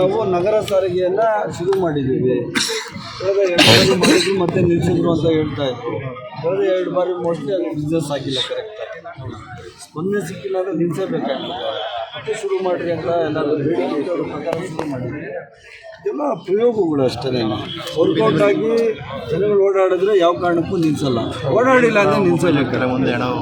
ನಾವು ನಗರ ಸಾರಿಗೆಯನ್ನ ಶುರು ಮಾಡಿದ್ದೀವಿ. ಕಳೆದ ಎರಡು ಬಾರಿ ಮಾಡಿದ್ರು ಮತ್ತೆ ನಿಲ್ಲಿಸಿದ್ರು ಅಂತ ಹೇಳ್ತಾ ಇದ್ರು. ಕಳೆದ ಎರಡು ಬಾರಿ ಮೋಸ್ಟ್ಲಿ ಅದು ಬಿಸ್ನೆಸ್ ಆಗಿಲ್ಲ ಕರೆಕ್ಟಾಗಿ ಮೊನ್ನೆ ಸಿಕ್ಕಿಲ್ಲ ಅಂದರೆ ನಿಲ್ಲಿಸಬೇಕಾಗಿಲ್ಲ ಮತ್ತೆ ಶುರು ಮಾಡ್ರಿ ಅಂತ ಎಲ್ಲರೂ ಹೇಳಿ ಪ್ರಕಾರ ಶುರು ಮಾಡಿದ್ವಿ. ಇದೆಲ್ಲ ಪ್ರಯೋಗಗಳು ಅಷ್ಟೇ ವರ್ಕೌಟ್ ಆಗಿ ಜನಗಳು ಓಡಾಡಿದ್ರೆ ಯಾವ ಕಾರಣಕ್ಕೂ ನಿಲ್ಲಿಸಲ್ಲ ಓಡಾಡಿಲ್ಲ ಅಂದರೆ ನಿಲ್ಲಿಸಬೇಕು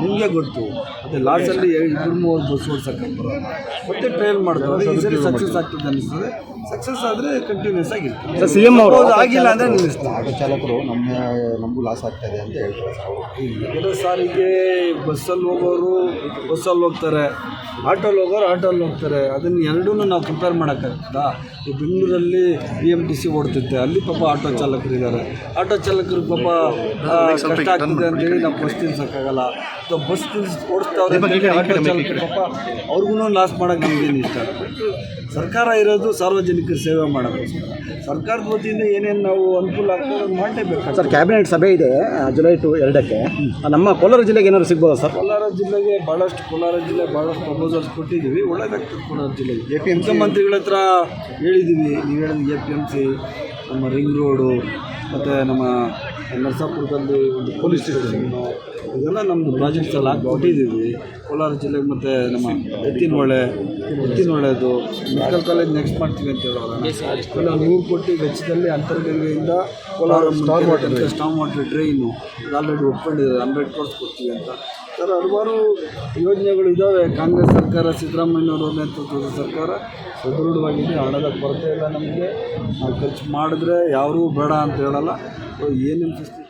ನಿಮಗೆ ಗೊತ್ತು. ಮತ್ತೆ ಲಾಸ್ಟಲ್ಲಿ ಇಬ್ಬರು ಮೂವರು ಬಸ್ ಓಡ್ಸಕ್ಕೆ ಬರೋಲ್ಲ ಮತ್ತೆ ಟ್ರೈಲ್ ಮಾಡ್ತಾರೆ. ಈ ಸರಿ ಸಕ್ಸಸ್ ಆಗ್ತದೆ ಅನ್ನಿಸ್ತದೆ. ಸಕ್ಸಸ್ ಆದರೆ ಕಂಟಿನ್ಯೂಸ್ ಆಗಿರ್ತದೆ ಸಿ ಎಂ ಅವರು ಆಗಿಲ್ಲ ಅಂದರೆ ನಿಲ್ಲಿಸ್ತಾರೆ. ಆಟೋ ಚಾಲಕರು ನಮ್ಮ ನಮಗೂ ಲಾಸ್ ಆಗ್ತಾ ಇದೆ ಅಂತ ಹೇಳ್ತಾರೆ ಕೆಲವು ಸಾರಿಗೆ ಬಸ್ಸಲ್ಲಿ ಹೋಗೋರು ಬಸ್ಸಲ್ಲಿ ಹೋಗ್ತಾರೆ. ಆಟೋಲ್ಲಿ ಹೋಗೋರು ಆಟೋಲ್ಲಿ ಹೋಗ್ತಾರೆ. ಅದನ್ನು ಎರಡೂ ನಾವು ಕಂಪೇರ್ ಮಾಡೋಕ್ಕಾಗ್ತದಾ ಈ ಬೆಂಗಳೂರಲ್ಲಿ ಬಿ ಎಂ ಟಿ ಸಿ ಓಡ್ತಿತ್ತೆ. ಅಲ್ಲಿ ಪಾಪ ಆಟೋ ಚಾಲಕರಿದ್ದಾರೆ ಆಟೋ ಚಾಲಕರು ಪಾಪ ಕಷ್ಟ ಆಗ್ತಿದೆ ಅಂತೇಳಿ ನಾವು ಬಸ್ ತಿನ್ಸೋಕ್ಕಾಗಲ್ಲ. ಅಥವಾ ಬಸ್ ತಿನ್ಸ್ ಓಡಿಸ್ತಾವ್ರೆ ಆಟೋ ಚಾಲಕರು ಪಾಪ ಅವ್ರಿಗೂ ಲಾಸ್ ಮಾಡೋಕ್ಕೆ ನಮಗೇನು ಇಷ್ಟ ಸರ್ಕಾರ ಇರೋದು ಸಾರ್ವಜನಿಕರ ಸೇವೆ ಮಾಡೋಕ್ಕೋಸ್ಕರ ಸರ್ಕಾರದ ವತಿಯಿಂದ ಏನೇನು ನಾವು ಅನುಕೂಲ ಆಗ್ತದೆ ಮಾಡಲೇಬೇಕು. ಸರ್ ಕ್ಯಾಬಿನೆಟ್ ಸಭೆ ಇದೆ ಜುಲೈ ಟು ಎರಡಕ್ಕೆ. ನಮ್ಮ ಕೋಲಾರ ಜಿಲ್ಲೆಗೆ ಏನಾದ್ರು ಸಿಗ್ಬೋದಾ ಸರ್? ಕೋಲಾರ ಜಿಲ್ಲೆಗೆ ಭಾಳಷ್ಟು ಕೋಲಾರ ಜಿಲ್ಲೆ ಭಾಳಷ್ಟು ಪ್ರಪೋಸಲ್ಸ್ ಕೊಟ್ಟಿದ್ದೀವಿ. ಒಳ್ಳೇದಾಗ್ತದೆ ಕೋಲಾರ ಜಿಲ್ಲೆಗೆ. ಎ ಪಿ ಮುಖ್ಯಮಂತ್ರಿಗಳ ಹತ್ರ ಹೇಳಿದ್ದೀವಿ ನೀವು ಹೇಳಿದ ಎ ಪಿ ಎಂ ಸಿ ನಮ್ಮ ರಿಂಗ್ ರೋಡು ಮತ್ತು ನಮ್ಮ ನರಸಾಪುರದಲ್ಲಿ ಒಂದು ಪೊಲೀಸ್ ಸ್ಟೇಷನ್ನು ಇದೆಲ್ಲ ನಮ್ಮದು ಪ್ರಾಜೆಕ್ಟ್ಸ್ ಎಲ್ಲ ಹಾಕಿ ಕೊಟ್ಟಿದ್ದೀವಿ. ಕೋಲಾರ ಜಿಲ್ಲೆಗೆ ಮತ್ತು ನಮ್ಮ ಎತ್ತಿನಹೊಳೆ ಎತ್ತಿನಹೊಳೆದು ಮೆಡಿಕಲ್ ಕಾಲೇಜ್ ನೆಕ್ಸ್ಟ್ ಮಾಡ್ತೀವಿ ಅಂತ ಎಲ್ಲ ನೂರು ಕೋಟಿ ವೆಚ್ಚದಲ್ಲಿ ಅಂತರ್ಗಂಗೆಯಿಂದ ಕೋಲಾರ ಸ್ಟಾರ್ ವಾಟರ್ ಸ್ಟಾಂಗ್ ವಾಟರ್ ಟ್ರೈನು ಆಲ್ರೆಡಿ ಒಪ್ಕೊಂಡಿದ್ದಾರೆ. ಹಂಡ್ರೆಡ್ ಕೋರ್ಸ್ ಕೊಡ್ತೀವಿ ಅಂತ. ಸರ್, ಹಲವಾರು ಯೋಜನೆಗಳು ಇದ್ದಾವೆ ಕಾಂಗ್ರೆಸ್ ಸರ್ಕಾರ ಸಿದ್ದರಾಮಯ್ಯವರ ನೇತೃತ್ವದ ಸರ್ಕಾರ ಸದೃಢವಾಗಿದೆ, ಹಣದ ಕೊರತೆ ಇಲ್ಲ ನಮಗೆ. ನಾವು ಖರ್ಚು ಮಾಡಿದ್ರೆ ಯಾರೂ ಬೇಡ ಅಂತ ಹೇಳಲ್ಲ. ಏನೇನು ಫೆಸಿಲಿಟಿ